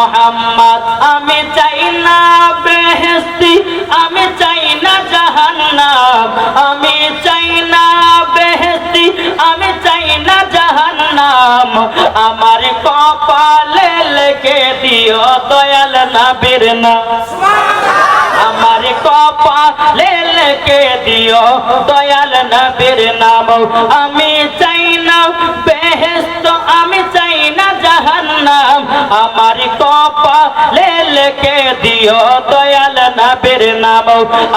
মোহাম্মদ, আমি চাই না বেহেস্তি আমি চাই না জাহান্নাম, আমি চাই না বেহেস্তি আমি চাই না জাহান্নাম। আমার কপালে লেগে দিও দয়াল নবীর নাম। আমার কপালে লেগে দিও দয়াল নবীর নাম। আমি চাই না বেহেস্ত না জাহান্নাম, আমার কপালে লেগে দিও দয়াল নবীর নাম।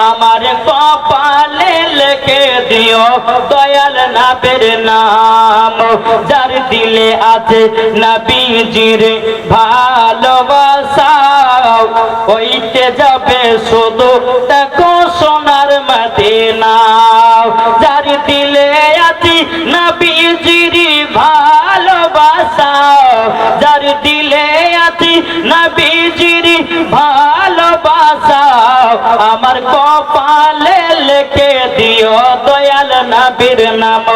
আমার কপালে লেগে দিও দয়াল নবীর নাম। যার দিলে আছে নবীজির ভালোবাসা, ওইতে যাবে শুধু দেখো সোনার মদিনা। আমার কপালে লেখে দিও দয়াল নবীর নাম।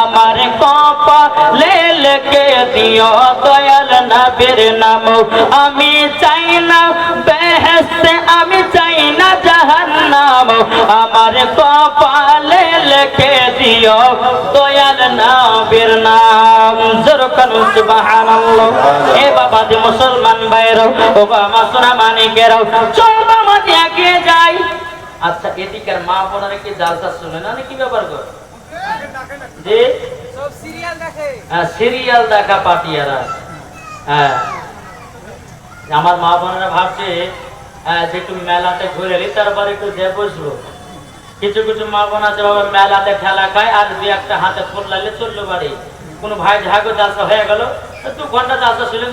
আমার কপালে লেখে দিও দয়াল নবীর নাম। আমি চাই না বেহেস্তে আমি চাই না জাহান্নাম। আমার কপালে লেখে দিও দয়াল নবীর নাম। জোরকান সুবহানাল্লাহ। এ বাবা যে মুসলমান ভাইরো ও বাবা সোনা মানিকেরও। চল বাবা আচ্ছা এদিকের মা বোনেরা কি জালসা শুনে না? কি ব্যাপার গো যে? সিরিয়াল দেখে। হ্যাঁ, দেখা পাটিয়ারা। হ্যাঁ। আমার মা বোনেরা ভাবছে হ্যাঁ, যে একটু মেলাতে ঘুরে এলি তারপরে একটু যে বসবো। কিছু কিছু মা বোন আছে বাবা মেলাতে ঠেলা খায় আর দু একটা হাতে ফোন লাগলে চলল বাড়ি। কোনো ভাই ঝাগো চাষা হয়ে গেল দু ঘণ্টা চাষা শুনে